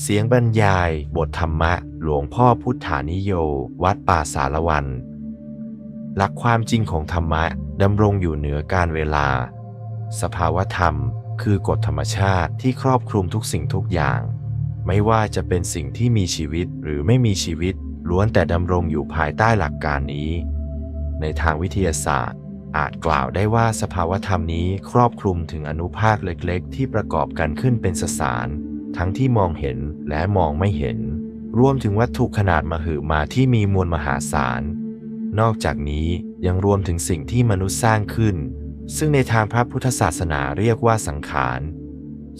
เสียงบรรยายบทธรรมะหลวงพ่อพุทธานิโย วัดป่าสารวัน หลักความจริงของธรรมะดำรงอยู่เหนือการเวลา สภาวธรรมคือกฎธรรมชาติที่ครอบคลุมทุกสิ่งทุกอย่าง ไม่ว่าจะเป็นสิ่งที่มีชีวิตหรือไม่มีชีวิต ล้วนแต่ดำรงอยู่ภายใต้หลักการนี้ ในทางวิทยาศาสตร์ อาจกล่าวได้ว่าสภาวธรรมนี้ครอบคลุมถึงอนุภาคเล็กๆ ที่ประกอบกันขึ้นเป็นสสาร ทั้งที่มองเห็นและมองไม่เห็น รวมถึงวัตถุขนาดมหึมาที่มีมวลมหาศาล นอกจากนี้ยังรวมถึงสิ่งที่มนุษย์สร้างขึ้น ซึ่งในทางพระพุทธศาสนาเรียกว่าสังขาร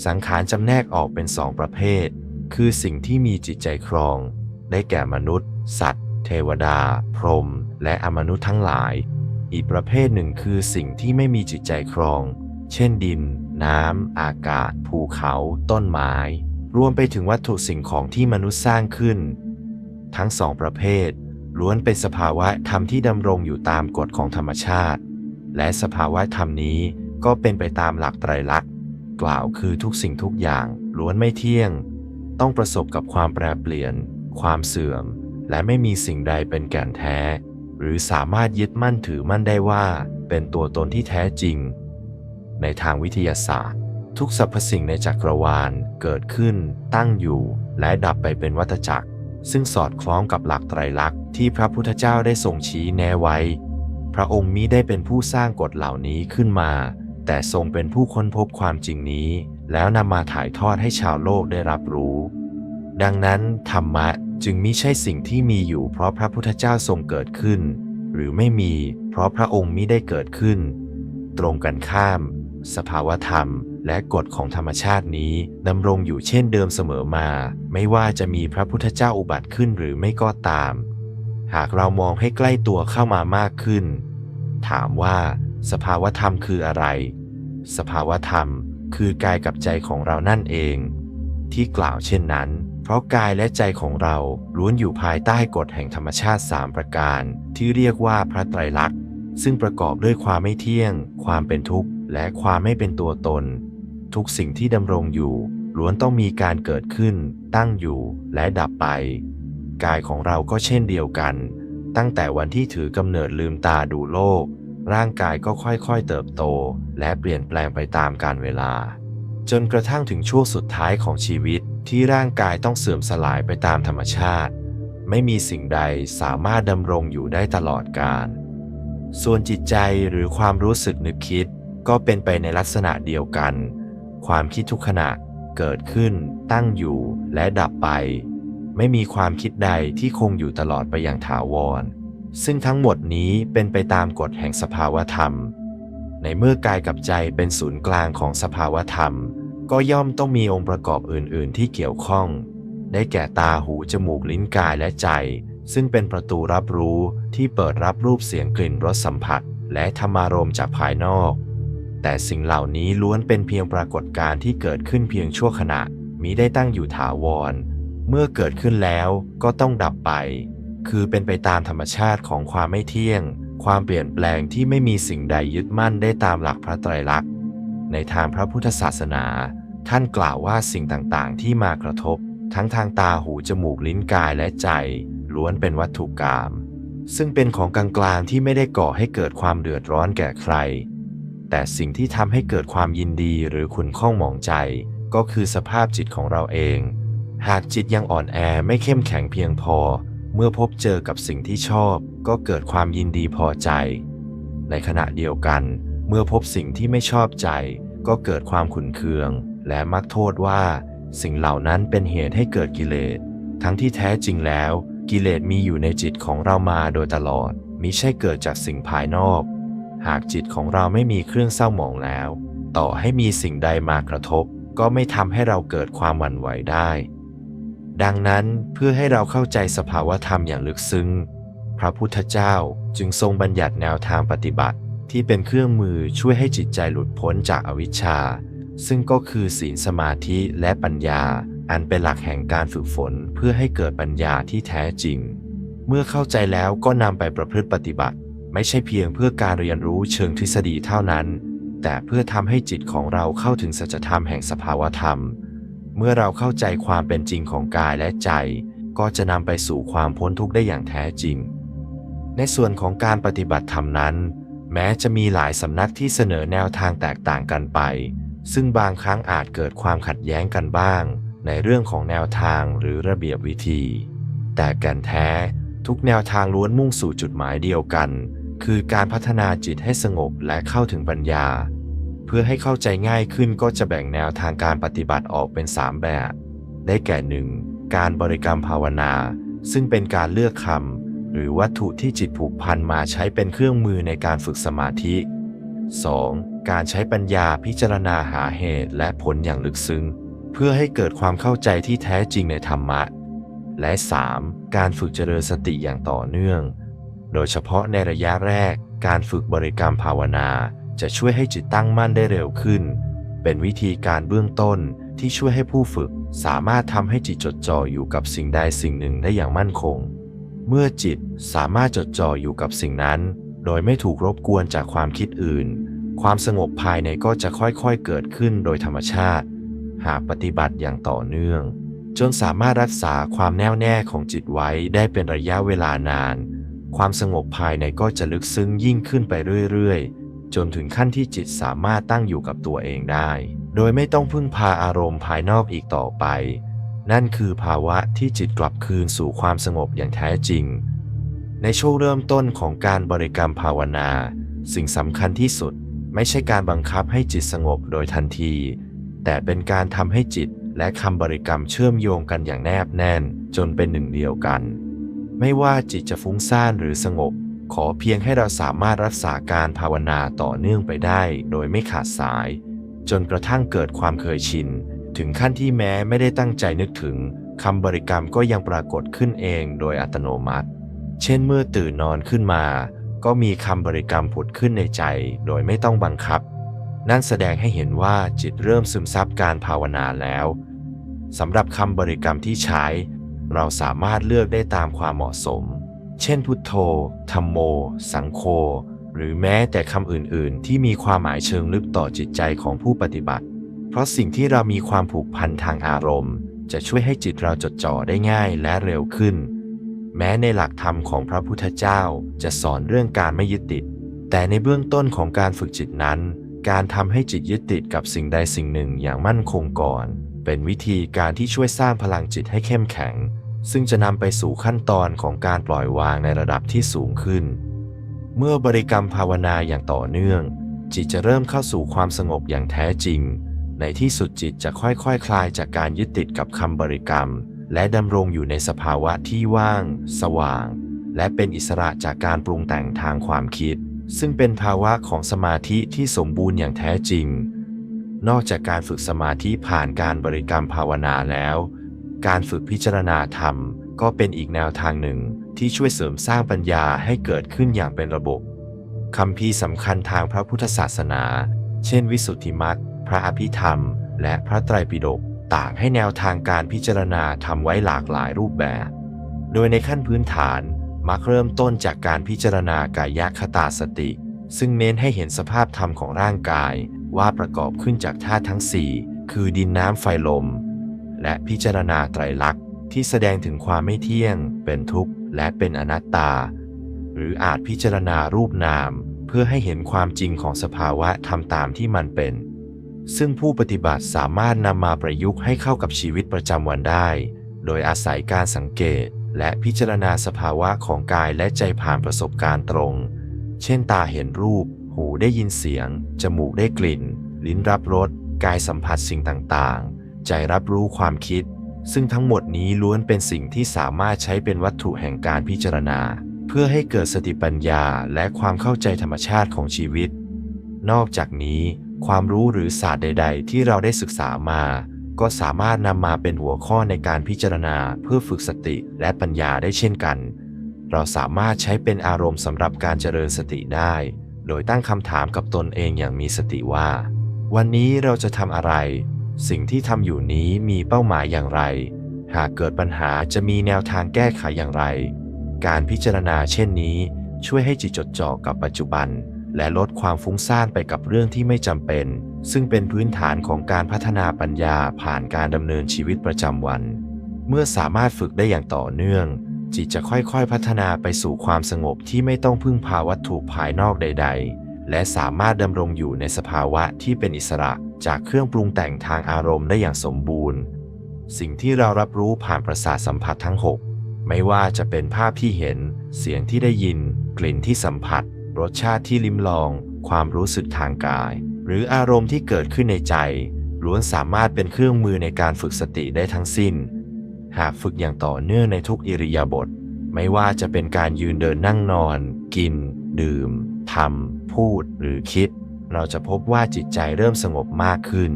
สังขารจำแนกออกเป็นสองประเภท คือสิ่งที่มีจิตใจครอง ได้แก่มนุษย์ สัตว์ เทวดา พรหม และอมนุษย์ทั้งหลาย อีกประเภทหนึ่งคือสิ่งที่ไม่มีจิตใจครอง เช่นดิน น้ำ อากาศ ภูเขา ต้นไม้ รวมไปถึงวัตถุสิ่งของที่มนุษย์สร้างขึ้น ทั้งสองประเภท ล้วนเป็นสภาวะธรรมที่ดำรงอยู่ตามกฎของธรรมชาติ และสภาวะธรรมนี้ก็เป็นไปตามหลักไตรลักษณ์ กล่าวคือทุกสิ่งทุกอย่างล้วนไม่เที่ยง ต้องประสบกับความแปรเปลี่ยน ความเสื่อม และไม่มีสิ่งใดเป็นแก่นแท้ หรือสามารถยึดมั่นถือมั่นได้ว่า เป็นตัวตนที่แท้จริง ในทางวิทยาศาสตร์ ทุกสรรพสิ่งในจักรวาลเกิดขึ้น ตั้งอยู่ และดับไปเป็นวัฏจักร ซึ่งสอดคล้องกับหลักไตรลักษณ์ที่พระพุทธเจ้าได้ทรงชี้แนะไว้ พระองค์มิได้เป็นผู้สร้างกฎเหล่านี้ขึ้นมา แต่ทรงเป็นผู้ค้นพบความจริงนี้ แล้วนำมาถ่ายทอดให้ชาวโลกได้รับรู้ ดังนั้นธรรมะจึงมิใช่สิ่งที่มีอยู่ เพราะพระพุทธเจ้าทรงเกิดขึ้น หรือไม่มี เพราะพระองค์มิได้เกิดขึ้น ตรงกันข้าม สภาวธรรม และกฎของธรรมชาตินี้ดำรงอยู่เช่นเดิมเสมอมา ไม่ว่าจะมีพระพุทธเจ้าอุบัติขึ้นหรือไม่ก็ตาม หากเรามองให้ใกล้ตัวเข้ามามากขึ้น ถามว่าสภาวธรรมคืออะไร สภาวธรรมคือกายกับใจของเรานั่นเอง ที่กล่าวเช่นนั้น เพราะกายและใจของเราล้วนอยู่ภายใต้กฎแห่งธรรมชาติ 3 ประการ ที่เรียกว่าพระไตรลักษณ์ ซึ่งประกอบด้วยความไม่เที่ยง ความเป็นทุกข์ และความไม่เป็นตัวตน ทุกสิ่งที่ดำรงอยู่ล้วนต้องมีการเกิดขึ้น ตั้งอยู่และดับไป กายของเราก็เช่นเดียวกัน ตั้งแต่วันที่ถือกำเนิดลืมตาดูโลก ร่างกายก็ค่อยๆเติบโต และเปลี่ยนแปลงไปตามกาลเวลา จนกระทั่งถึงช่วงสุดท้ายของชีวิตที่ร่างกายต้องเสื่อมสลายไปตามธรรมชาติ ไม่มีสิ่งใดสามารถดำรงอยู่ได้ตลอดกาลส่วนจิตใจหรือความรู้สึกนึกคิด ก็เป็นไปในลักษณะเดียวกัน ความคิดทุกขณะเกิดขึ้น ตั้งอยู่และดับไป ไม่มีความคิดใดที่คงอยู่ตลอดไปอย่างถาวร ซึ่งทั้งหมดนี้เป็นไปตามกฎแห่งสภาวธรรม ในเมื่อกายกับใจเป็นศูนย์กลางของสภาวธรรม ก็ย่อมต้องมีองค์ประกอบอื่น ๆ ที่เกี่ยวข้อง ได้แก่ตาหูจมูกลิ้นกายและใจ ซึ่งเป็นประตูรับรู้ที่เปิดรับรูปเสียงกลิ่นรสสัมผัส และธรรมารมณ์จากภายนอก แต่สิ่งเหล่านี้ล้วนเป็นเพียงปรากฏการณ์ที่เกิดขึ้นเพียงชั่วขณะมิได้ตั้งอยู่ถาวร เมื่อเกิดขึ้นแล้วก็ต้องดับไป คือเป็นไปตามธรรมชาติของความไม่เที่ยง ความเปลี่ยนแปลงที่ไม่มีสิ่งใดยึดมั่นได้ตามหลักพระไตรลักษณ์ ในทางพระพุทธศาสนา ท่านกล่าวว่าสิ่งต่างๆ ที่มากระทบ ทั้งทางตาหูจมูกลิ้นกายและใจ ล้วนเป็นวัตถุกรรมซึ่งเป็นของกลางๆที่ไม่ได้ก่อให้เกิดความเดือดร้อนแก่ใคร แต่สิ่งที่ทำให้เกิดความยินดีหรือขุนข้องหมองใจ ก็คือสภาพจิตของเราเอง หากจิตยังอ่อนแอไม่เข้มแข็งเพียงพอ เมื่อพบเจอกับสิ่งที่ชอบ ก็เกิดความยินดีพอใจ ในขณะเดียวกัน เมื่อพบสิ่งที่ไม่ชอบใจ ก็เกิดความขุนเคือง และมักโทษว่า สิ่งเหล่านั้นเป็นเหตุให้เกิดกิเลส ทั้งที่แท้จริงแล้ว กิเลสมีอยู่ในจิตของเรามาโดยตลอดมิใช่เกิดจากสิ่งภายนอก หากจิตของเราไม่มีเครื่องเศร้าหมองแล้ว ต่อให้มีสิ่งใดมากระทบ ก็ไม่ทำให้เราเกิดความหวั่นไหวได้ ดังนั้นเพื่อให้เราเข้าใจสภาวธรรมอย่างลึกซึ้ง พระพุทธเจ้าจึงทรงบัญญัติแนวทางปฏิบัติ ที่เป็นเครื่องมือช่วยให้จิตใจหลุดพ้นจากอวิชชา ซึ่งก็คือศีลสมาธิและปัญญา อันเป็นหลักแห่งการฝึกฝนเพื่อให้เกิดปัญญาที่แท้จริง เมื่อเข้าใจแล้วก็นำไปประพฤติปฏิบัติ ไม่ใช่เพียงเพื่อการเรียนรู้เชิงทฤษฎีเท่านั้น แต่เพื่อทำให้จิตของเราเข้าถึงสัจธรรมแห่งสภาวธรรม เมื่อเราเข้าใจความเป็นจริงของกายและใจ ก็จะนำไปสู่ความพ้นทุกข์ได้อย่างแท้จริง ในส่วนของการปฏิบัติธรรมนั้น แม้จะมีหลายสำนักที่เสนอแนวทางแตกต่างกันไป ซึ่งบางครั้งอาจเกิดความขัดแย้งกันบ้าง ในเรื่องของแนวทางหรือระเบียบวิธี แต่แก่นแท้ทุกแนวทางล้วนมุ่งสู่จุดหมายเดียวกัน คือการพัฒนาจิตให้สงบและเข้าถึงปัญญา เพื่อให้เข้าใจง่ายขึ้นก็จะแบ่งแนวทางการปฏิบัติออกเป็น 3 แบบ ได้แก่หนึ่งการบริกรรมภาวนา ซึ่งเป็นการเลือกคำหรือวัตถุที่จิตผูกพันมาใช้เป็นเครื่องมือในการฝึกสมาธิ 2. การใช้ปัญญาพิจารณาหาเหตุและผลอย่างลึกซึ้ง เพื่อให้เกิดความเข้าใจที่แท้จริงในธรรมะ และ 3. การฝึกเจริญสติอย่างต่อเนื่อง โดยเฉพาะในระยะแรก การฝึกบริกรรมภาวนา จะช่วยให้จิตตั้งมั่นได้เร็วขึ้น เป็นวิธีการเบื้องต้นที่ช่วยให้ผู้ฝึกสามารถทำให้จิตจดจ่ออยู่กับสิ่งใดสิ่งหนึ่งได้อย่างมั่นคง เมื่อจิตสามารถจดจ่ออยู่กับสิ่งนั้น โดยไม่ถูกรบกวนจากความคิดอื่น ความสงบภายในก็จะค่อยๆเกิดขึ้นโดยธรรมชาติ หากปฏิบัติอย่างต่อเนื่อง จนสามารถรักษาความแน่วแน่ของจิตไว้ได้เป็นระยะเวลานาน ความสงบภายในก็จะลึกซึ้งยิ่งขึ้นไปเรื่อยๆ จนถึงขั้นที่จิตสามารถตั้งอยู่กับตัวเองได้ โดยไม่ต้องพึ่งพาอารมณ์ภายนอกอีกต่อไป นั่นคือภาวะที่จิตกลับคืนสู่ความสงบอย่างแท้จริง ในช่วงเริ่มต้นของการบริกรรมภาวนา สิ่งสำคัญที่สุดไม่ใช่การบังคับให้จิตสงบโดยทันที แต่เป็นการทำให้จิตและคำบริกรรมเชื่อมโยงกันอย่างแนบแน่น จนเป็นหนึ่งเดียวกัน ไม่ว่าจิตจะฟุ้งซ่านหรือสงบ ขอเพียงให้เราสามารถรักษาการภาวนาต่อเนื่องไปได้ โดยไม่ขาดสาย จนกระทั่งเกิดความเคยชิน ถึงขั้นที่แม้ไม่ได้ตั้งใจนึกถึงคำบริกรรมก็ยังปรากฏขึ้นเองโดยอัตโนมัติ เช่นเมื่อตื่นนอนขึ้นมา ก็มีคำบริกรรมผุดขึ้นในใจ โดยไม่ต้องบังคับ นั่นแสดงให้เห็นว่าจิตเริ่มซึมซับการภาวนาแล้วสำหรับคำบริกรรมที่ใช้ เราสามารถเลือกได้ตามความเหมาะสม เช่น พุทโธธรรมโม สังโฆ หรือแม้แต่คำอื่น ๆ ที่มีความหมายเชิงลึกต่อจิตใจของผู้ปฏิบัติ เพราะสิ่งที่เรามีความผูกพันทางอารมณ์ จะช่วยให้จิตเราจดจ่อได้ง่ายและเร็วขึ้น แม้ในหลักธรรมของพระพุทธเจ้าจะสอนเรื่องการไม่ยึดติด แต่ในเบื้องต้นของการฝึกจิตนั้น การทำให้จิตยึดติดกับสิ่งใดสิ่งหนึ่งอย่างมั่นคงก่อนเป็นวิธีการที่ช่วยสร้างพลังจิตให้เข้มแข็ง ซึ่งจะนำไปสู่ขั้นตอนของการปล่อยวางในระดับที่สูงขึ้น เมื่อบริกรรมภาวนาอย่างต่อเนื่อง จิตจะเริ่มเข้าสู่ความสงบอย่างแท้จริง ในที่สุดจิตจะค่อยๆคคลายจากการยึดติดกับคำบริกรรม และดำรงอยู่ในสภาวะที่ว่าง สว่าง และเป็นอิสระจากการปรุงแต่งทางความคิด ซึ่งเป็นภาวะของสมาธิที่สมบูรณ์อย่างแท้จริง นอกจากการฝึกสมาธิผ่านการบริกรรมภาวนาแล้ว การฝึกพิจารณาธรรม ก็เป็นอีกแนวทางหนึ่งที่ช่วยเสริมสร้างปัญญาให้เกิดขึ้นอย่างเป็นระบบคำพีสำคัญทางพระพุทธศาสนา เช่น วิสุทธิมรรคพระอภิธรรม และพระไตรปิฎกต่างให้แนวทางการพิจารณาทำไว้หลากหลายรูปแบบ โดยในขั้นพื้นฐานมักเริ่มต้นจากการพิจารณากายคตาสติ ซึ่งเน้นให้เห็นสภาพธรรมของร่างกาย ว่าประกอบขึ้นจากธาตุทั้ง 4 คือดินน้ำไฟลม และพิจารณาไตรลักษณ์ที่แสดงถึงความไม่เที่ยง เป็นทุกข์ และเป็นอนัตตา หรืออาจพิจารณารูปนาม เพื่อให้เห็นความจริงของสภาวะทำตามที่มันเป็น ซึ่งผู้ปฏิบัติสามารถนำมาประยุกต์ให้เข้ากับชีวิตประจำวันได้ โดยอาศัยการสังเกตและพิจารณาสภาวะของกายและใจผ่านประสบการณ์ตรง เช่นตาเห็นรูป หูได้ยินเสียง จมูกได้กลิ่น ลิ้นรับรส กายสัมผัสสิ่งต่างๆ ใจรับรู้ความคิด ซึ่งทั้งหมดนี้ล้วนเป็นสิ่งที่สามารถใช้เป็นวัตถุแห่งการพิจารณา เพื่อให้เกิดสติปัญญาและความเข้าใจธรรมชาติของชีวิต นอกจากนี้ ความรู้หรือศาสตร์ใด ๆ ที่เราได้ศึกษามา ก็สามารถนำมาเป็นหัวข้อในการพิจารณาเพื่อฝึกสติและปัญญาได้เช่นกัน เราสามารถใช้เป็นอารมณ์สำหรับการเจริญสติได้ โดยตั้งคำถามกับตนเองอย่างมีสติว่า วันนี้เราจะทำอะไร สิ่งที่ทำอยู่นี้มีเป้าหมายอย่างไร หากเกิดปัญหาจะมีแนวทางแก้ไขอย่างไร การพิจารณาเช่นนี้ ช่วยให้จิตจดจ่อกับปัจจุบัน และลดความฟุ้งซ่านไปกับเรื่องที่ไม่จำเป็น ซึ่งเป็นพื้นฐานของการพัฒนาปัญญาผ่านการดำเนินชีวิตประจำวัน เมื่อสามารถฝึกได้อย่างต่อเนื่อง จิตจะค่อยๆ พัฒนาไปสู่ความสงบที่ไม่ต้องพึ่งพาวัตถุภายนอกใด ๆ และสามารถดำรงอยู่ในสภาวะที่เป็นอิสระ จากเครื่องปรุงแต่งทางอารมณ์ได้อย่างสมบูรณ์ สิ่งที่เรารับรู้ผ่านประสาทสัมผัสทั้ง 6 ไม่ว่าจะเป็นภาพที่เห็น เสียงที่ได้ยิน กลิ่นที่สัมผัส รสชาติที่ลิ้มลอง ความรู้สึกทางกาย หรืออารมณ์ที่เกิดขึ้นในใจล้วนสามารถเป็นเครื่องมือในการฝึกสติได้ทั้งสิ้น หากฝึกอย่างต่อเนื่องในทุกอิริยาบถไม่ว่าจะเป็นการยืนเดินนั่งนอน กิน ดื่มทำพูดหรือคิด เราจะพบว่าจิตใจเริ่มสงบมากขึ้น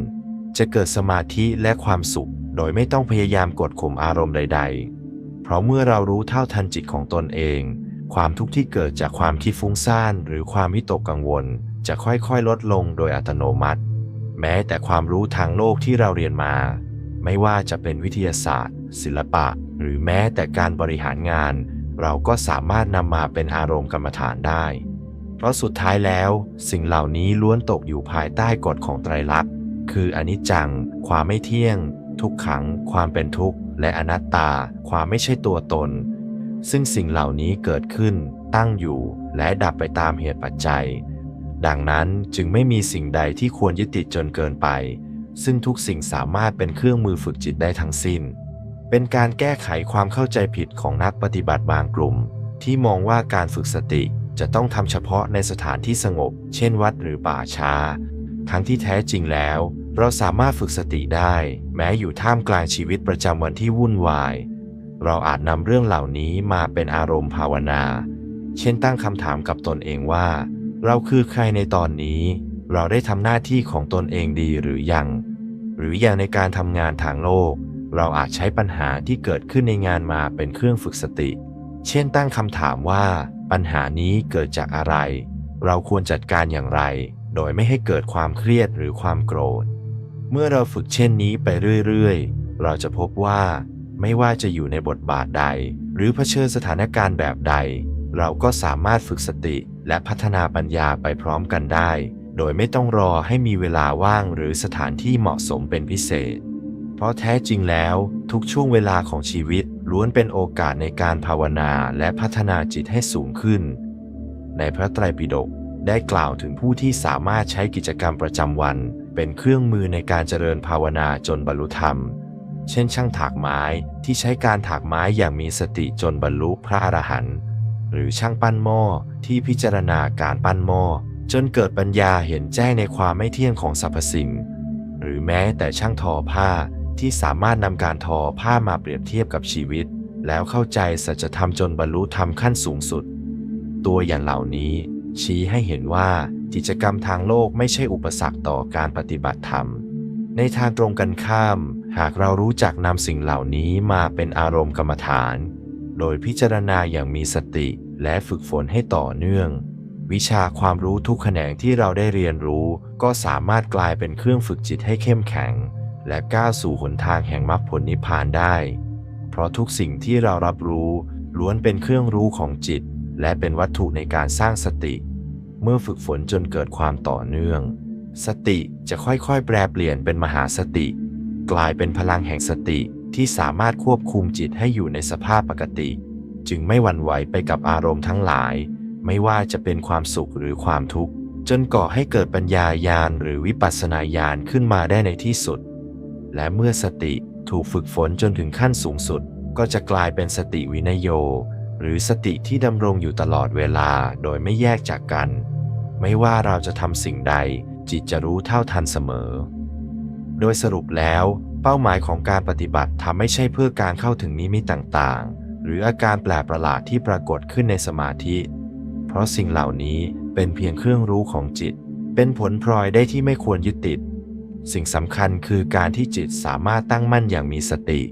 จะเกิดสมาธิและความสุข โดยไม่ต้องพยายามกดข่มอารมณ์ใด ๆ เพราะเมื่อเรารู้เท่าทันจิตของตนเอง ความทุกข์ที่เกิดจากความคิดฟุ้งซ่านหรือความวิตกกังวล จะค่อยๆ ลดลงโดยอัตโนมัติ แม้แต่ความรู้ทางโลกที่เราเรียนมา ไม่ว่าจะเป็นวิทยาศาสตร์ ศิลปะ หรือแม้แต่การบริหารงาน เราก็สามารถนำมาเป็นอารมณ์กรรมฐานได้ เพราะสุดท้ายแล้ว สิ่งเหล่านี้ล้วนตกอยู่ภายใต้กฎของไตรลักษณ์ คืออนิจจัง ความไม่เที่ยง ทุกขัง ความเป็นทุกข์ และอนัตตา ความไม่ใช่ตัวตน ซึ่งสิ่งเหล่านี้เกิดขึ้น ตั้งอยู่ และดับไปตามเหตุปัจจัย ดังนั้นจึงไม่มีสิ่งใดที่ควรยึดติดจนเกินไป ซึ่งทุกสิ่งสามารถเป็นเครื่องมือฝึกจิตได้ทั้งสิ้น เป็นการแก้ไขความเข้าใจผิดของนักปฏิบัติบางกลุ่ม ที่มองว่าการฝึกสติ จะต้องทำเฉพาะในสถานที่สงบ เช่นวัดหรือป่าช้า ทั้งที่แท้จริงแล้ว เราสามารถฝึกสติได้ แม้อยู่ท่ามกลางชีวิตประจำวันที่วุ่นวาย เราอาจนำเรื่องเหล่านี้มาเป็นอารมณ์ภาวนา เช่นตั้งคำถามกับตนเองว่า เราคือใครในตอนนี้ เราได้ทำหน้าที่ของตนเองดีหรือยัง หรืออย่างในการทำงานทางโลก เราอาจใช้ปัญหาที่เกิดขึ้นในงานมาเป็นเครื่องฝึกสติ เช่นตั้งคำถามว่า ปัญหานี้เกิดจากอะไร เราควรจัดการอย่างไร โดยไม่ให้เกิดความเครียดหรือความโกรธ เมื่อเราฝึกเช่นนี้ไปเรื่อยๆ เราจะพบว่า ไม่ว่าจะอยู่ในบทบาทใด หรือเผชิญสถานการณ์แบบใด เราก็สามารถฝึกสติและพัฒนาปัญญาไปพร้อมกันได้ โดยไม่ต้องรอให้มีเวลาว่างหรือสถานที่เหมาะสมเป็นพิเศษ เพราะแท้จริงแล้วทุกช่วงเวลาของชีวิต ล้วนเป็นโอกาสในการภาวนาและพัฒนาจิตให้สูงขึ้น ในพระไตรปิฎกได้กล่าวถึงผู้ที่สามารถใช้กิจกรรมประจำวัน เป็นเครื่องมือในการเจริญภาวนาจนบรรลุธรรม เช่น ช่างถากไม้ที่ใช้การถากไม้อย่างมีสติจนบรรลุพระอรหันต์หรือช่างปั้นหม้อที่พิจารณาการปั้นหม้อจนเกิดปัญญาเห็นแจ้งในความไม่เที่ยงของสรรพสิ่ง หรือแม้แต่ช่างทอผ้า ที่สามารถนำการทอผ้ามาเปรียบเทียบกับชีวิต แล้วเข้าใจสัจธรรมจนบรรลุธรรมขั้นสูงสุด ตัวอย่างเหล่านี้ ชี้ให้เห็นว่ากิจกรรมทางโลกไม่ใช่อุปสรรคต่อการปฏิบัติธรรม ในทางตรงกันข้าม หากเรารู้จักนำสิ่งเหล่านี้มาเป็นอารมณ์กรรมฐาน โดยพิจารณาอย่างมีสติและฝึกฝนให้ต่อเนื่อง วิชาความรู้ทุกแขนงที่เราได้เรียนรู้ ก็สามารถกลายเป็นเครื่องฝึกจิตให้เข้มแข็ง และก้าวสู่หนทางแห่งมรรคผลนิพพานได้ เพราะทุกสิ่งที่เรารับรู้ล้วนเป็นเครื่องรู้ของจิต และเป็นวัตถุในการสร้างสติ เมื่อฝึกฝนจนเกิดความต่อเนื่อง สติจะค่อยๆ แปลเปลี่ยนเป็นมหาสติ กลายเป็นพลังแห่งสติที่สามารถควบคุมจิตให้อยู่ในสภาพปกติ จึงไม่หวั่นไหวไปกับอารมณ์ทั้งหลาย ไม่ว่าจะเป็นความสุขหรือความทุกข์ จนก่อให้เกิดปัญญายาณหรือวิปัสสนาญาณขึ้นมาได้ในที่สุด และเมื่อสติถูกฝึกฝนจนถึงขั้นสูงสุด ก็จะกลายเป็นสติวินโย หรือสติที่ดำรงอยู่ตลอดเวลาโดยไม่แยกจากกัน ไม่ว่าเราจะทำสิ่งใด จิตจะรู้เท่าทันเสมอ โดยสรุปแล้ว เป้าหมายของการปฏิบัติทำไม่ใช่เพื่อการเข้าถึงนิมิตต่างๆ หรืออาการแปลกประหลาดที่ปรากฏขึ้นในสมาธิ เพราะสิ่งเหล่านี้เป็นเพียงเครื่องรู้ของจิต เป็นผลพลอยได้ที่ไม่ควรยึดติด สิ่งสำคัญคือการที่จิตสามารถตั้งมั่นอย่างมีสติ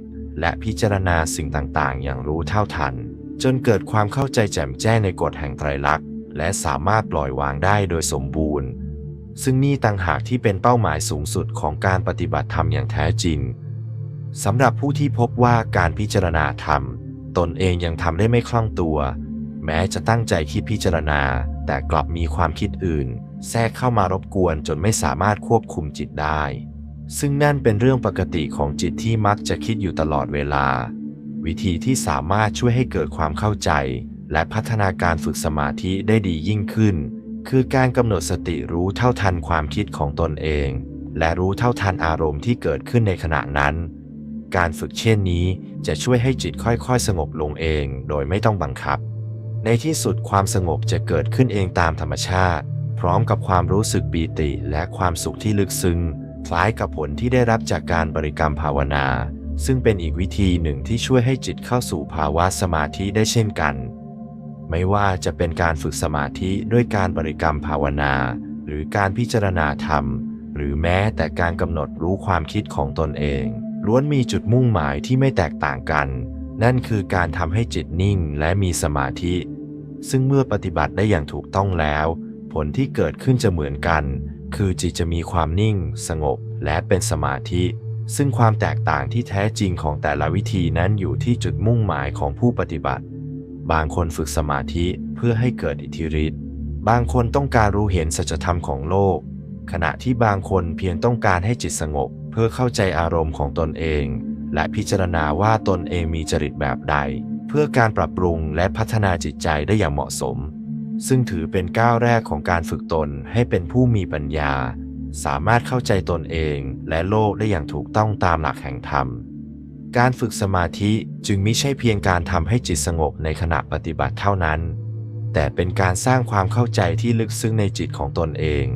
และพิจารณาสิ่งต่างๆ อย่างรู้เท่าทัน จนเกิดความเข้าใจแจ่มแจ้งในกฎแห่งไตรลักษณ์ และสามารถปล่อยวางได้โดยสมบูรณ์ ซึ่งนี่ต่างหากที่เป็นเป้าหมายสูงสุดของการปฏิบัติธรรมอย่างแท้จริงสำหรับผู้ที่พบว่าการพิจารณาธรรม ตนเองยังทำได้ไม่คล่องตัว แม้จะตั้งใจคิดพิจารณา แต่กลับมีความคิดอื่น แทรกเข้ามารบกวนจนไม่สามารถควบคุมจิตได้ ซึ่งนั่นเป็นเรื่องปกติของจิตที่มักจะคิดอยู่ตลอดเวลา วิธีที่สามารถช่วยให้เกิดความเข้าใจ และพัฒนาการฝึกสมาธิได้ดียิ่งขึ้น คือการกำหนดสติรู้เท่าทันความคิดของตนเอง และรู้เท่าทันอารมณ์ที่เกิดขึ้นในขณะนั้น การฝึกเช่นนี้จะช่วยให้จิตค่อยๆ สงบลงเอง โดยไม่ต้องบังคับ ในที่สุดความสงบจะเกิดขึ้นเองตามธรรมชาติ พร้อมกับความรู้สึกปีติและความสุขที่ลึกซึ้งคล้ายกับผลที่ได้รับจากการบริกรรมภาวนา ซึ่งเป็นอีกวิธีหนึ่งที่ช่วยให้จิตเข้าสู่ภาวะสมาธิได้เช่นกัน ไม่ว่าจะเป็นการฝึกสมาธิด้วยการบริกรรมภาวนา หรือการพิจารณาธรรม หรือแม้แต่การกำหนดรู้ความคิดของตนเอง ล้วนมีจุดมุ่งหมายที่ไม่แตกต่างกัน นั่นคือการทำให้จิตนิ่งและมีสมาธิ ซึ่งเมื่อปฏิบัติได้อย่างถูกต้องแล้ว ผลที่เกิดขึ้นจะเหมือนกัน คือจิตจะมีความนิ่ง สงบ และเป็นสมาธิ ซึ่งความแตกต่างที่แท้จริงของแต่ละวิธีนั้นอยู่ที่จุดมุ่งหมายของผู้ปฏิบัติ บางคนฝึกสมาธิเพื่อให้เกิดอิทธิฤทธิ์ บางคนต้องการรู้เห็นสัจธรรมของโลก ขณะที่บางคนเพียงต้องการให้จิตสงบ เพื่อเข้าใจอารมณ์ของตนเอง และพิจารณาว่าตนเองมีจริตแบบใด เพื่อการปรับปรุงและพัฒนาจิตใจได้อย่างเหมาะสม ซึ่งถือเป็นก้าวแรกของการฝึกตนให้เป็นผู้มีปัญญา สามารถเข้าใจตนเองและโลกได้อย่างถูกต้องตามหลักแห่งธรรม การฝึกสมาธิจึงไม่ใช่เพียงการทำให้จิตสงบในขณะปฏิบัติเท่านั้น แต่เป็นการสร้างความเข้าใจที่ลึกซึ้งในจิตของตนเอง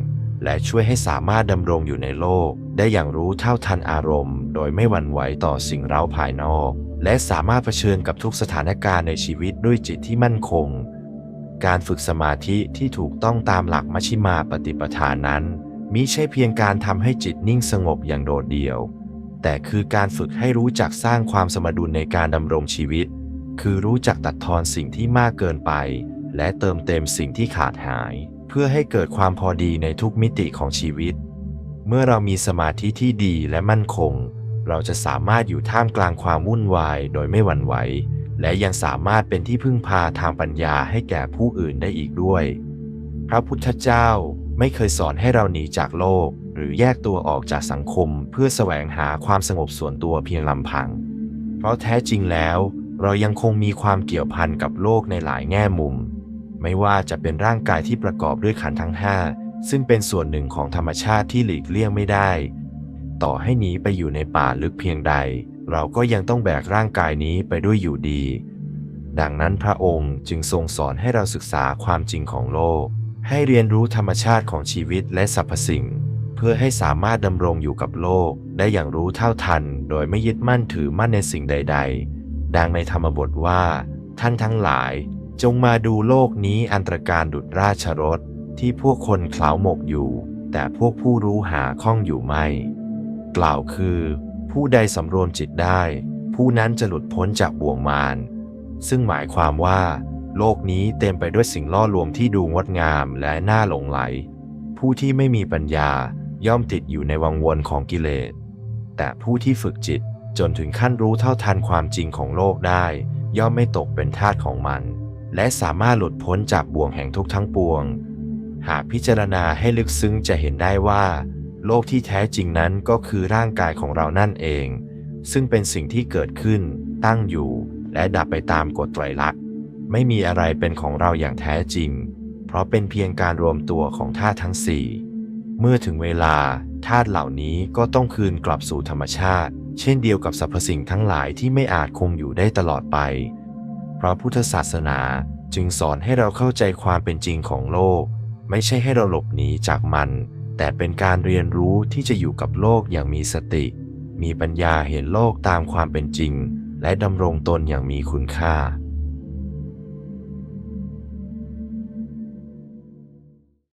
และช่วยให้สามารถดำรงอยู่ในโลก ได้อย่างรู้เท่าทันอารมณ์ โดยไม่หวั่นไหวต่อสิ่งเร้าภายนอก และสามารถเผชิญกับทุกสถานการณ์ในชีวิตด้วยจิตที่มั่นคง การฝึกสมาธิที่ถูกต้องตามหลักมัชฌิมาปฏิปทานนั้น มิใช่เพียงการทำให้จิตนิ่งสงบอย่างโดดเดี่ยว แต่คือการฝึกให้รู้จักสร้างความสมดุลในการดำรงชีวิต คือรู้จักตัดทอนสิ่งที่มากเกินไป และเติมเต็มสิ่งที่ขาดหาย เพื่อให้เกิดความพอดีในทุกมิติของชีวิต เมื่อเรามีสมาธิที่ดีและมั่นคง เราจะสามารถอยู่ท่ามกลางความวุ่นวายโดยไม่หวั่นไหว และยังสามารถเป็นที่พึ่งพาทางปัญญาให้แก่ผู้อื่นได้อีกด้วย พระพุทธเจ้าไม่เคยสอนให้เราหนีจากโลก หรือแยกตัวออกจากสังคม เพื่อแสวงหาความสงบส่วนตัวเพียงลำพัง เพราะแท้จริงแล้ว เรายังคงมีความเกี่ยวพันกับโลกในหลายแง่มุม ไม่ว่าจะเป็นร่างกายที่ประกอบด้วยขันธ์ทั้งห้าซึ่งเป็นส่วนหนึ่งของธรรมชาติที่หลีกเลี่ยงไม่ได้ ต่อให้หนีไปอยู่ในป่าลึกเพียงใด เราก็ยังต้องแบกร่างกายนี้ไปด้วยอยู่ดี ดังนั้นพระองค์จึงทรงสอนให้เราศึกษาความจริงของโลก ให้เรียนรู้ธรรมชาติของชีวิตและสรรพสิ่ง เพื่อให้สามารถดำรงอยู่กับโลก ได้อย่างรู้เท่าทัน โดยไม่ยึดมั่นถือมั่นในสิ่งใด ๆ ดังในธรรมบทว่า ท่านทั้งหลาย จงมาดูโลกนี้อันตรการดุจราชรถที่พวกคนเคล้าหมกอยู่ แต่พวกผู้รู้หาข้องอยู่ไม่ กล่าวคือ ผู้ใดสำรวมจิตได้ ผู้นั้นจะหลุดพ้นจากบ่วงมารซึ่งหมายความว่า โลกนี้เต็มไปด้วยสิ่งล่อลวงที่ดูงดงามและน่าหลงไหล ผู้ที่ไม่มีปัญญาย่อมติดอยู่ในวังวนของกิเลส แต่ผู้ที่ฝึกจิตจนถึงขั้นรู้เท่าทันความจริงของโลกได้ ย่อมไม่ตกเป็นทาสของมัน และสามารถหลุดพ้นจากบ่วงแห่งทุกข์ทั้งปวง หากพิจารณาให้ลึกซึ้งจะเห็นได้ว่า โลกที่แท้จริงนั้นก็คือร่างกายของเรานั่นเอง ซึ่งเป็นสิ่งที่เกิดขึ้น ตั้งอยู่ และดับไปตามกฎไตรลักษณ์ไม่มีอะไรเป็นของเราอย่างแท้จริง เพราะเป็นเพียงการรวมตัวของธาตุทั้งสี่เมื่อถึงเวลาธาตุเหล่านี้ก็ต้องคืนกลับสู่ธรรมชาติ เช่นเดียวกับสรรพสิ่งทั้งหลายที่ไม่อาจคงอยู่ได้ตลอดไปเพราะพุทธศาสนาจึงสอนให้เราเข้าใจความเป็นจริงของโลก ไม่ใช่ให้เราหลบหนีจากมัน แต่เป็นการเรียนรู้ที่จะอยู่กับโลกอย่างมีสติ มีปัญญาเห็นโลกตามความเป็นจริง และดำรงตนอย่างมีคุณค่า